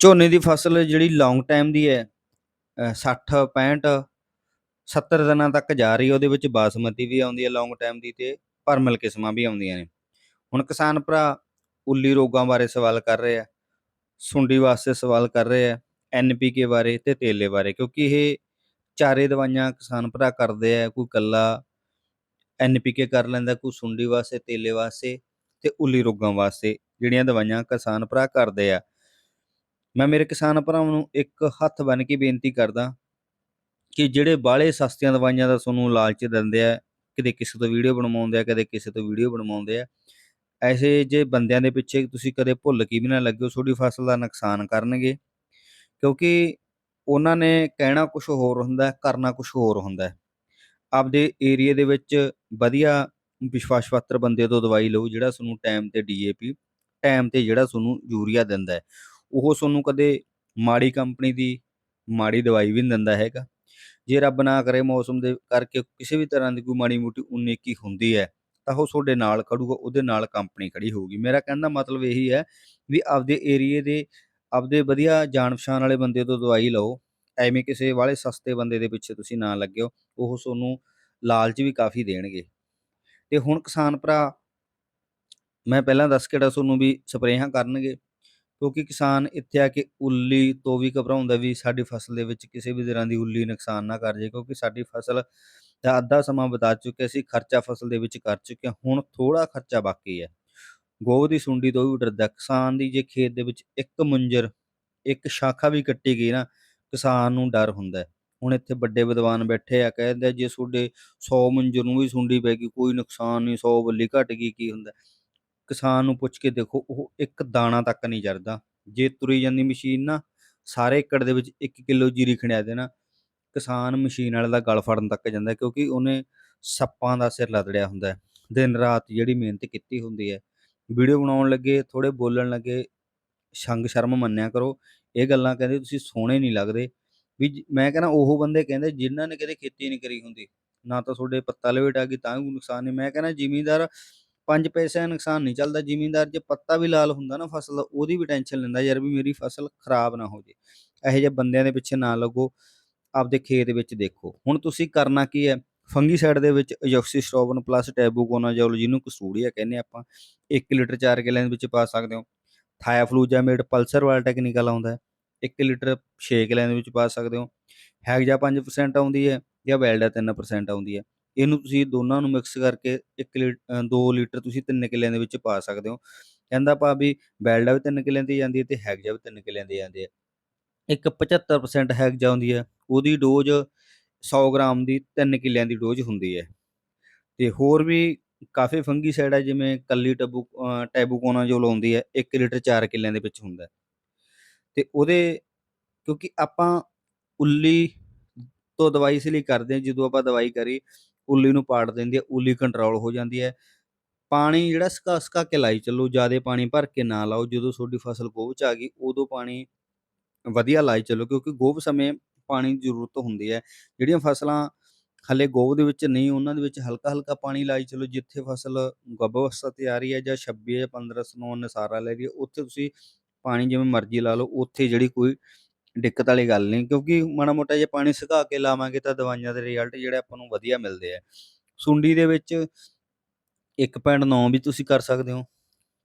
ਝੋਨੇ ਦੀ ਫਸਲ ਜਿਹੜੀ ਲੌਂਗ ਟਾਈਮ ਦੀ ਹੈ ਅ, 60 65 70 ਦਿਨਾਂ ਤੱਕ ਜਾ ਰਹੀ ਹੈ ਉਹਦੇ ਵਿੱਚ ਬਾਸਮਤੀ ਵੀ ਆਉਂਦੀ ਹੈ ਲੌਂਗ ਟਾਈਮ ਦੀ ਤੇ ਪਰਮਲ ਕਿਸਮਾਂ ਵੀ ਆਉਂਦੀਆਂ ਨੇ। ਹੁਣ ਕਿਸਾਨ ਭਰਾ ਉੱਲੀ ਰੋਗਾਂ ਬਾਰੇ ਸਵਾਲ ਕਰ ਰਹੇ ਆ ਸੁੰਡੀ ਵਾਸਤੇ ਸਵਾਲ ਕਰ ਰਹੇ ਆ ਐਨਪੀਕੇ ਬਾਰੇ ਤੇ ਤੇਲੇ ਬਾਰੇ ਕਿਉਂਕਿ ਇਹ ਚਾਰੇ ਦਵਾਈਆਂ ਕਿਸਾਨ ਭਰਾ ਕਰਦੇ ਆ ਕੋਈ ਕੱਲਾ ਐਨਪੀਕੇ ਕਰ ਲੈਂਦਾ ਕੋਈ ਸੁੰਡੀ ਵਾਸਤੇ ਤੇਲੇ ਵਾਸਤੇ ਤੇ ਉੱਲੀ ਰੋਗਾਂ ਵਾਸਤੇ ਜਿਹੜੀਆਂ ਦਵਾਈਆਂ ਕਿਸਾਨ ਭਰਾ ਕਰਦੇ ਆ। ਮੈਂ ਮੇਰੇ ਕਿਸਾਨ ਭਰਾਵਾਂ ਨੂੰ ਇੱਕ ਹੱਥ ਬੰਨ ਕੇ ਬੇਨਤੀ ਕਰਦਾ ਕਿ ਜਿਹੜੇ ਬਾਹਲੇ ਸਸਤੀਆਂ ਦਵਾਈਆਂ ਦਾ ਤੁਹਾਨੂੰ ਲਾਲਚ ਦਿੰਦੇ ਆ, ਕਦੇ ਕਿਸੇ ਤੋਂ ਵੀਡੀਓ ਬਣਵਾਉਂਦੇ ਆ, ਕਦੇ ਕਿਸੇ ਤੋਂ ਵੀਡੀਓ ਬਣਵਾਉਂਦੇ ਆ, ਐਸੇ ਜੇ ਬੰਦਿਆਂ ਦੇ ਪਿੱਛੇ ਤੁਸੀਂ ਕਦੇ ਭੁੱਲ ਕੀ ਵੀ ਨਾ ਲੱਗਿਓ, ਤੁਹਾਡੀ ਫਸਲ ਦਾ ਨੁਕਸਾਨ ਕਰਨਗੇ। ਕਿਉਂਕਿ ਉਹਨਾਂ ਨੇ ਕਹਿਣਾ ਕੁਝ ਹੋਰ ਹੁੰਦਾ, ਕਰਨਾ ਕੁਝ ਹੋਰ ਹੁੰਦਾ ਆਪਦੇ ਏਰੀਆ ਦੇ ਵਿੱਚ ਵਧੀਆ ਵਿਸ਼ਵਾਸ ਪਾਤਰ ਬੰਦੇ ਤੋਂ ਦਵਾਈ ਲਓ, ਜਿਹੜਾ ਤੁਹਾਨੂੰ ਟਾਈਮ ਤੇ ਡੀਏਪੀ, ਟਾਈਮ ਤੇ ਜਿਹੜਾ ਤੁਹਾਨੂੰ ਯੂਰੀਆ ਦਿੰਦਾ ਉਹ ਤੁਹਾਨੂੰ ਕਦੇ ਮਾੜੀ ਕੰਪਨੀ ਦੀ ਮਾੜੀ ਦਵਾਈ ਵੀ ਨਹੀਂ ਦਿੰਦਾ ਹੈਗਾ। ਜੇ ਰੱਬ ਨਾ ਕਰੇ ਮੌਸਮ ਦੇ ਕਰਕੇ ਕਿਸੇ ਵੀ ਤਰ੍ਹਾਂ ਦੀ ਕੋਈ ਮਾੜੀ ਮੋਟੀ ਉਨੀਕੀ ਹੁੰਦੀ ਹੈ, ਤਾਂ ਉਹ ਤੁਹਾਡੇ ਨਾਲ ਖੜੂਗਾ, ਉਹਦੇ ਨਾਲ ਕੰਪਨੀ ਖੜੀ ਹੋਊਗੀ। ਮੇਰਾ ਕਹਿਣ ਦਾ ਮਤਲਬ ਇਹੀ ਹੈ ਵੀ ਆਪਦੇ ਏਰੀਏ ਦੇ, ਆਪਦੇ ਵਧੀਆ ਜਾਣ ਪਛਾਣ ਵਾਲੇ ਬੰਦੇ ਤੋਂ ਦਵਾਈ ਲਓ। ਐਵੇਂ ਕਿਸੇ ਵਾਲੇ ਸਸਤੇ ਬੰਦੇ ਦੇ ਪਿੱਛੇ ਤੁਸੀਂ ਨਾ ਲੱਗਿਓ, ਉਹ ਤੁਹਾਨੂੰ ਲਾਲਚ ਵੀ ਕਾਫੀ ਦੇਣਗੇ। ਤੇ ਹੁਣ ਕਿਸਾਨ ਭਰਾ, ਮੈਂ ਪਹਿਲਾਂ ਦੱਸ ਕੇ ਡਾ ਤੁਹਾਨੂੰ ਵੀ ਸਪਰੇਹਾਂ ਕਰਨਗੇ? ਕਿਉਂਕਿ ਕਿਸਾਨ ਇੱਥੇ ਆ ਕੇ ਉੱਲੀ ਤੋਂ ਵੀ ਘਬਰਾਉਂਦਾ ਵੀ ਸਾਡੀ ਫਸਲ ਦੇ ਵਿੱਚ ਕਿਸੇ ਵੀ ਤਰ੍ਹਾਂ ਦੀ ਉੱਲੀ ਨੁਕਸਾਨ ਨਾ ਕਰ ਜੇ ਕਿਉਂਕਿ ਸਾਡੀ ਫਸਲ ਦਾ ਅੱਧਾ ਸਮਾਂ ਬਤਾ ਚੁੱਕੇ ਸੀ ਖਰਚਾ ਫਸਲ ਦੇ ਵਿੱਚ ਕਰ ਚੁੱਕੇ ਹੁਣ ਥੋੜਾ ਖਰਚਾ ਬਾਕੀ ਹੈ ਗੋਹ ਦੀ ਸੁੰਡੀ ਤੋਂ ਵੀ ਡਰਦਾ ਕਿਸਾਨ ਦੀ ਜੇ ਖੇਤ ਦੇ ਵਿੱਚ ਇੱਕ ਮੁੰਜਰ ਇੱਕ ਸ਼ਾਖਾ ਵੀ ਕੱਟੀ ਗਈ ਨਾ ਕਿਸਾਨ ਨੂੰ ਡਰ ਹੁੰਦਾ ਹੈ। ਹੁਣ ਇੱਥੇ ਵੱਡੇ ਵਿਦਵਾਨ ਬੈਠੇ ਆ ਕਹਿੰਦੇ ਆ, ਜੇ ਤੁਹਾਡੇ 100 ਮੁੰਜਰ ਨੂੰ ਵੀ ਸੁੰਡੀ ਪੈ ਗਈ ਕੋਈ ਨੁਕਸਾਨ ਨਹੀਂ 100 ਬੱਲੀ ਘਟ ਗਈ ਕੀ ਹੁੰਦਾ ਕਿਸਾਨ ਨੂੰ ਪੁੱਛ ਕੇ ਦੇਖੋ, ਉਹ ਇੱਕ ਦਾਣਾ ਤੱਕ ਨਹੀਂ ਜਰਦਾ। ਜੇ ਤੁਰੀ ਜਾਂਦੀ ਮਸ਼ੀਨ ਨਾ, ਸਾਰੇ ਏਕੜ ਦੇ ਵਿੱਚ 1 ਕਿਲੋ ਜੀਰੀ ਖਣਿਆ ਦੇਣਾ ਕਿਸਾਨ ਮਸ਼ੀਨ ਵਾਲੇ ਦਾ ਗਲ ਫੜਨ ਤੱਕ ਜਾਂਦਾ ਕਿਉਂਕਿ ਉਹਨੇ ਸੱਪਾਂ ਦਾ ਸਿਰ ਲਦੜਿਆ ਹੁੰਦਾ ਹੈ। ਦਿਨ ਰਾਤ ਜਿਹੜੀ ਮਿਹਨਤ ਕੀਤੀ ਹੁੰਦੀ ਹੈ। ਵੀਡੀਓ ਬਣਾਉਣ ਲੱਗੇ ਥੋੜੇ ਬੋਲਣ ਲੱਗੇ, ਸੰਗ ਸ਼ਰਮ ਮੰਨਿਆ ਕਰੋ। ਇਹ ਗੱਲਾਂ ਕਹਿੰਦੇ ਤੁਸੀਂ ਸੋਹਣੇ ਨਹੀਂ ਲੱਗਦੇ। ਵੀ ਮੈਂ ਕਹਿੰਦਾ ਉਹ ਬੰਦੇ ਕਹਿੰਦੇ ਜਿਨ੍ਹਾਂ ਨੇ ਕਦੇ ਖੇਤੀ ਨਹੀਂ ਕਰੀ ਹੁੰਦੀ। ਨਾ ਤਾਂ ਤੁਹਾਡੇ ਪੱਤਾ ਲਵੇਟ ਆ ਗਈ, ਤਾਂ ਵੀ ਕੋਈ ਨੁਕਸਾਨ ਨਹੀਂ। ਮੈਂ ਕਹਿੰਦਾ ਜ਼ਿਮੀਂਦਾਰ ਪੰਜ ਪੈਸੇ ਦਾ ਨੁਕਸਾਨ ਨਹੀਂ ਚੱਲਦਾ, ਜ਼ਿਮੀਂਦਾਰ ਜੇ ਪੱਤਾ ਵੀ ਲਾਲ ਹੁੰਦਾ ਨਾ ਫਸਲ ਦਾ ਉਹਦੀ ਵੀ ਟੈਨਸ਼ਨ ਲੈਂਦਾ ਯਾਰ ਵੀ ਮੇਰੀ ਫਸਲ ਖਰਾਬ ਨਾ ਹੋ ਜੇ। ਇਹੋ ਜਿਹੇ ਬੰਦਿਆਂ ਦੇ ਪਿੱਛੇ ਨਾ ਲੱਗੋ, ਆਪਦੇ ਖੇਤ ਵਿੱਚ ਦੇਖੋ। ਹੁਣ ਤੁਸੀਂ ਕਰਨਾ ਕੀ ਹੈ? ਫੰਗੀਸਾਈਡ ਦੇ ਵਿੱਚ ਅਜੋਕਸੀਸਟ੍ਰੋਬਨ ਪਲੱਸ ਟੈਬੂਕੋਨਾਜ਼ੋਲ ਜਿਹਨੂੰ ਕਸੂੜੀਆ ਕਹਿੰਦੇ ਆਪਾਂ 1 ਲੀਟਰ 4 ਕਿੱਲਿਆਂ ਦੇ ਵਿੱਚ ਪਾ ਸਕਦੇ ਹੋ। ਥਾਇਆਫਲੂਜਾਮੇਡ ਪਲਸਰ ਵਾਲਾ ਟੈਕਨੀਕਲ ਆਉਂਦਾ ਹੈ 1 ਲੀਟਰ 6 ਕਿੱਲਿਆਂ ਦੇ ਵਿੱਚ ਪਾ ਸਕਦੇ ਹੋ। ਹੈਗਜਾ 5% ਆਉਂਦੀ ਹੈ ਜਾਂ ਵੈਲਡਾ 3% ਆਉਂਦੀ ਹੈ। ਇਹਨੂੰ ਤੁਸੀਂ ਦੋਨਾਂ ਨੂੰ ਮਿਕਸ ਕਰਕੇ 1 ਲੀ 2 ਲੀਟਰ ਤੁਸੀਂ 3 ਕਿੱਲਿਆਂ ਦੇ ਵਿੱਚ ਪਾ ਸਕਦੇ ਹੋ। ਕਹਿੰਦਾ ਪਾ ਵੀ ਬੈਲਡਾ ਵੀ 3 ਕਿੱਲਿਆਂ ਦੀ ਜਾਂਦੀ ਹੈ ਤੇ ਹੈਗਜਾ ਵੀ 3 ਕਿੱਲਿਆਂ ਦੀ ਜਾਂਦੀ ਹੈ। ਇੱਕ 75% ਹੈਗਜਾ ਹੁੰਦੀ ਹੈ ਉਹਦੀ ਡੋਜ਼ 100 ਗ੍ਰਾਮ ਦੀ 3 ਕਿੱਲਿਆਂ ਦੀ ਡੋਜ਼ ਹੁੰਦੀ ਹੈ। ਤੇ ਹੋਰ ਵੀ ਕਾਫੀ ਫੰਗੀਸਾਈਡ ਹੈ ਜਿਵੇਂ ਕੱਲੀ ਟੈਬੂ ਅ, ਟੈਬੂਕੋਨਾਜ਼ੋਲ ਆਉਂਦੀ ਹੈ 1 ਲੀਟਰ 4 ਕਿੱਲਿਆਂ ਦੇ ਵਿੱਚ ਹੁੰਦਾ ਹੈ। ਤੇ ਉਹਦੇ ਕਿਉਂਕਿ ਆਪਾਂ ਉੱਲੀ ਤੋਂ ਦਵਾਈ ਇਸ ਲਈ ਕਰਦੇ ਹਾਂ ਜਦੋਂ ਆਪਾਂ ਦਵਾਈ ਕਰੀ ਉੱਲੀ ਨੂੰ ਪਾੜ ਦਿੰਦੀ ਹੈ, ਉੱਲੀ ਕੰਟਰੋਲ ਹੋ ਜਾਂਦੀ ਹੈ। ਪਾਣੀ ਜਿਹੜਾ ਸਕਾ ਸਕਾ ਕੇ ਲਾਈ ਚੱਲੋ, ਜ਼ਿਆਦਾ ਪਾਣੀ ਭਰ ਕੇ ਨਾ ਲਾਓ, ਜਦੋਂ ਤੁਹਾਡੀ ਫਸਲ ਗੋਭ ਚ ਆ ਗਈ, ਉਦੋਂ ਪਾਣੀ ਵਧੀਆ ਲਾਈ ਚੱਲੋ, ਕਿਉਂਕਿ ਗੋਭ ਸਮੇਂ ਪਾਣੀ ਦੀ ਜ਼ਰੂਰਤ ਹੁੰਦੀ ਹੈ। ਜਿਹੜੀਆਂ ਫਸਲਾਂ ਹਲੇ ਗੋਭ ਦੇ ਵਿੱਚ ਨਹੀਂ, ਉਹਨਾਂ ਦੇ ਵਿੱਚ ਹਲਕਾ ਹਲਕਾ ਪਾਣੀ ਲਾਈ ਚੱਲੋ, ਜਿੱਥੇ ਫਸਲ ਗੱਭ ਅਵਸਥਾ ਤੇ ਆ ਰਹੀ ਹੈ ਜਾਂ 26 ਜਾਂ 15 ਸਨੋ ਨਸਾਰਾ ਲੈ ਰਹੀ ਹੈ, ਉੱਥੇ ਤੁਸੀਂ ਪਾਣੀ ਜਿਵੇਂ ਮਰਜ਼ੀ ਲਾ ਲਓ, ਉੱਥੇ ਜਿਹੜੀ ਕੋਈ ਦਿੱਕਤ ਵਾਲੀ ਗੱਲ ਨਹੀਂ, ਕਿਉਂਕਿ ਮਾੜਾ ਮੋਟਾ ਜੇ ਪਾਣੀ ਸੁਕਾ ਕੇ ਲਾਵਾਂਗੇ ਤਾਂ ਦਵਾਈਆਂ ਦੇ ਰਿਜ਼ਲਟ ਜਿਹੜੇ ਆਪਾਂ ਨੂੰ ਵਧੀਆ ਮਿਲਦੇ ਆ ਸੁੰਡੀ ਦੇ ਵਿੱਚ 1.9 ਵੀ ਤੁਸੀਂ ਕਰ ਸਕਦੇ ਹੋ,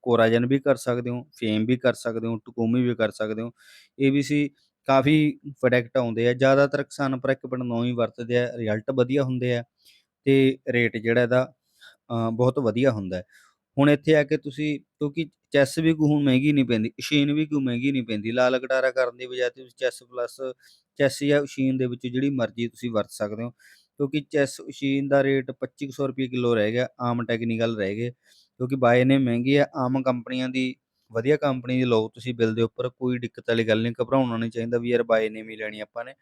ਕੋਰਾਜਨ ਵੀ ਕਰ ਸਕਦੇ ਹੋ, ਫੇਮ ਵੀ ਕਰ ਸਕਦੇ ਹੋ, ਟਕੂਮੀ ਵੀ ਕਰ ਸਕਦੇ ਹੋ ਏਬੀਸੀ ਕਾਫੀ ਪ੍ਰੋਡਕਟ ਆਉਂਦੇ ਆ, ਜ਼ਿਆਦਾਤਰ ਕਿਸਾਨ ਪਰ 1.9 ਹੀ ਵਰਤਦੇ ਆ ਰਿਜ਼ਲਟ ਵਧੀਆ ਹੁੰਦੇ ਆ ਤੇ ਰੇਟ ਜਿਹੜਾ ਇਹਦਾ ਬਹੁਤ ਵਧੀਆ ਹੁੰਦਾ ਹੈ। ਹੁਣ ਇੱਥੇ ਆ ਕੇ ਤੁਸੀਂ, ਕਿਉਂਕਿ ਚੈੱਸ ਵੀ ਕੋਈ ਹੁਣ ਮਹਿੰਗੀ ਨਹੀਂ ਪੈਂਦੀ ਮਸ਼ੀਨ ਵੀ ਕੋਈ ਮਹਿੰਗੀ ਨਹੀਂ ਪੈਂਦੀ, ਲਾਲ ਕਟਾਰਾ ਕਰਨ ਦੀ ਬਜਾਏ ਤੁਸੀਂ ਚੈੱਸ ਪਲੱਸ ਚੈੱਸ ਜਾਂ ਮਸ਼ੀਨ ਦੇ ਵਿੱਚ ਜਿਹੜੀ ਮਰਜ਼ੀ ਤੁਸੀਂ ਵਰਤ ਸਕਦੇ ਹੋ, ਕਿਉਂਕਿ ਚੈੱਸ ਮਸ਼ੀਨ ਦਾ ਰੇਟ 2500 ਰੁਪਏ ਕਿਲੋ ਰਹਿ ਗਿਆ, ਆਮ ਟੈਕਨੀਕਲ ਰਹਿ ਗਏ, ਕਿਉਂਕਿ ਬਾਏ ਨੇ ਮਹਿੰਗੀ ਆ, ਆਮ ਕੰਪਨੀਆਂ ਦੀ, ਵਧੀਆ ਕੰਪਨੀ ਦੀ ਲਓ ਤੁਸੀਂ ਬਿੱਲ ਦੇ ਉੱਪਰ, ਕੋਈ ਦਿੱਕਤ ਵਾਲੀ ਗੱਲ ਨਹੀਂ, ਘਬਰਾਉਣਾ ਨਹੀਂ ਚਾਹੀਦਾ ਵੀ ਯਾਰ ਬਾਏ ਨੇ ਵੀ ਲੈਣੀ ਆਪਾਂ ਨੇ,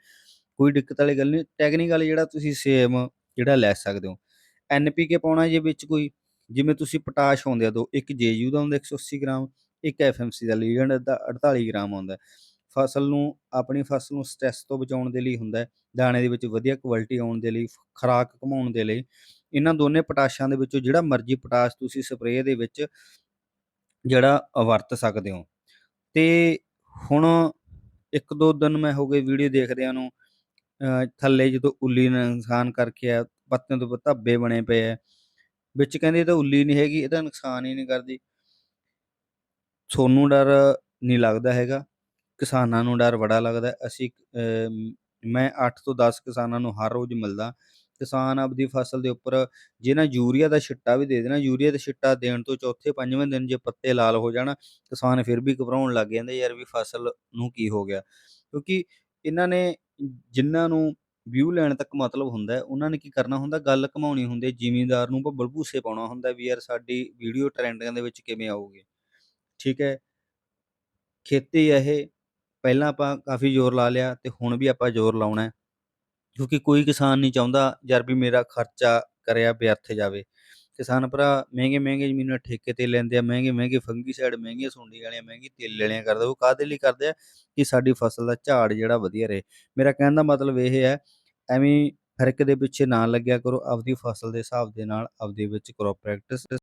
ਕੋਈ ਦਿੱਕਤ ਵਾਲੀ ਗੱਲ ਨਹੀਂ ਟੈਕਨੀਕਲ ਜਿਹੜਾ ਤੁਸੀਂ ਸੇਮ ਜਿਹੜਾ ਲੈ ਸਕਦੇ ਹੋ ਐਨਪੀਕੇ ਪਾਉਣਾ ਜੇ ਵਿੱਚ ਕੋਈ ਜਿਵੇਂ ਤੁਸੀਂ ਪੋਟਾਸ਼ ਆਉਂਦੇ ਆ, ਦੋ, ਇੱਕ ਜੇਯੂ ਦਾ ਹੁੰਦਾ 180 ਗ੍ਰਾਮ, ਇੱਕ ਐਫਐਮਸੀ ਦਾ ਲੀਗੈਂਡ ਦਾ 48 ਗ੍ਰਾਮ ਆਉਂਦਾ ਫਸਲ ਨੂੰ, ਆਪਣੀ ਫਸਲ ਨੂੰ ਸਟ੍ਰੈਸ ਤੋਂ ਬਚਾਉਣ ਦੇ ਲਈ ਹੁੰਦਾ ਦਾਣੇ ਦੇ ਵਿੱਚ ਵਧੀਆ ਕੁਆਲਿਟੀ ਆਉਣ ਦੇ ਲਈ ਫ- ਖੁਰਾਕ ਕਮਾਉਣ ਦੇ ਲਈ। ਇਹਨਾਂ ਦੋਨੇ ਪੋਟਾਸ਼ਾਂ ਦੇ ਵਿੱਚੋਂ ਜਿਹੜਾ ਮਰਜ਼ੀ ਪੋਟਾਸ਼ ਤੁਸੀਂ ਸਪਰੇਅ ਦੇ ਵਿੱਚ ਜਿਹੜਾ ਵਰਤ ਸਕਦੇ ਹੋ। ਤੇ ਹੁਣ 1-2 ਦਿਨ ਮੈਂ ਹੋ ਗਏ ਵੀਡੀਓ ਦੇਖਦਿਆਂ ਨੂੰ ਥੱਲੇ ਜਦੋਂ ਉੱਲੀ ਨੇ ਨੁਕਸਾਨ ਕਰਕੇ ਆ, ਪੱਤਿਆਂ ਤੋਂ ਧੱਬੇ ਬਣੇ ਪਏ ਆ ਵਿੱਚ ਕਹਿੰਦੇ ਇਹ ਤਾਂ ਉੱਲੀ ਨਹੀਂ ਹੈਗੀ, ਇਹ ਤਾਂ ਨੁਕਸਾਨ ਹੀ ਨਹੀਂ ਕਰਦੀ। ਤੁਹਾਨੂੰ ਡਰ ਨਹੀਂ ਲੱਗਦਾ ਹੈਗਾ, ਕਿਸਾਨਾਂ ਨੂੰ ਡਰ ਬੜਾ ਲੱਗਦਾ। ਅਸੀਂ ਮੈਂ 8 ਤੋਂ 10 ਕਿਸਾਨਾਂ ਨੂੰ ਹਰ ਰੋਜ਼ ਮਿਲਦਾ। ਕਿਸਾਨ ਆਪਦੀ ਫਸਲ ਦੇ ਉੱਪਰ, ਜੇ ਨਾ ਯੂਰੀਆ ਦਾ ਛਿੱਟਾ ਵੀ ਦੇ ਦੇਣਾ, ਯੂਰੀਆ ਦਾ ਛਿੱਟਾ ਦੇਣ ਤੋਂ ਚੌਥੇ ਪੰਜਵੇਂ ਦਿਨ ਜੇ ਪੱਤੇ ਲਾਲ ਹੋ ਜਾਣ, ਕਿਸਾਨ ਫਿਰ ਵੀ ਘਬਰਾਉਣ ਲੱਗ ਜਾਂਦੇ, ਯਾਰ ਵੀ ਫਸਲ ਨੂੰ ਕੀ ਹੋ ਗਿਆ। ਕਿਉਂਕਿ ਇਹਨਾਂ ਨੇ ਜਿਨ੍ਹਾਂ ਨੂੰ ਵਿਊ ਲੈਣ ਤੱਕ ਮਤਲਬ ਹੁੰਦਾ ਹੈ, ਉਹਨਾਂ ਨੇ ਕੀ ਕਰਨਾ ਹੁੰਦਾ ਗੱਲ ਘਮਾਉਣੀ ਹੁੰਦੀ ਹੈ, ਜ਼ਿਮੀਂਦਾਰ ਨੂੰ ਭੱਬਲ ਭੂਸੇ ਪਾਉਣਾ ਹੁੰਦਾ ਵੀ ਯਾਰ ਸਾਡੀ ਵੀਡੀਓ ਟ੍ਰੈਂਡਿੰਗ ਦੇ ਵਿੱਚ ਕਿਵੇਂ ਆਊਗੀ। ਠੀਕ ਹੈ। ਖੇਤੀ ਹੈ ਇਹ ਪਹਿਲਾਂ ਆਪਾਂ ਕਾਫੀ ਜ਼ੋਰ ਲਾ ਲਿਆ ਤੇ ਹੁਣ ਵੀ ਆਪਾਂ ਜ਼ੋਰ ਲਾਉਣਾ ਹੈ। ਕਿਉਂਕਿ ਕੋਈ ਕਿਸਾਨ ਨਹੀਂ ਚਾਹੁੰਦਾ ਯਾਰ ਵੀ ਮੇਰਾ ਖਰਚਾ ਕਰਿਆ ਵਿਅਰਥ ਜਾਵੇ। ਕਿਸਾਨ ਭਰਾ ਮਹਿੰਗੇ ਮਹਿੰਗੇ ਜ਼ਮੀਨਾਂ ਠੇਕੇ ਤੇ ਲੈਂਦੇ ਆ ਮਹਿੰਗੇ ਮਹਿੰਗੇ ਫੰਗੀਸਾਈਡ ਮਹਿੰਗੀਆਂ ਸੁੰਡੀ ਵਾਲੀਆਂ ਮਹਿੰਗੀ ਤੇਲ ਵਾਲੀਆਂ ਕਰਦੇ ਉਹ ਕਾਹਦੇ ਲਈ ਕਰਦੇ ਆ? ਕਿ ਸਾਡੀ ਫਸਲ ਦਾ ਝਾੜ ਜਿਹੜਾ ਵਧੀਆ ਰਹੇ। ਮੇਰਾ ਕਹਿਣ ਦਾ ਮਤਲਬ ਇਹ ਹੈ ਐਵੇਂ ਫ਼ਰਕ ਦੇ ਪਿੱਛੇ ਨਾ ਲੱਗਿਆ ਕਰੋ, ਆਪਦੀ ਫਸਲ ਦੇ ਹਿਸਾਬ ਦੇ ਨਾਲ, ਆਪਦੇ ਵਿੱਚ ਕਰੋ ਪ੍ਰੈਕਟਿਸ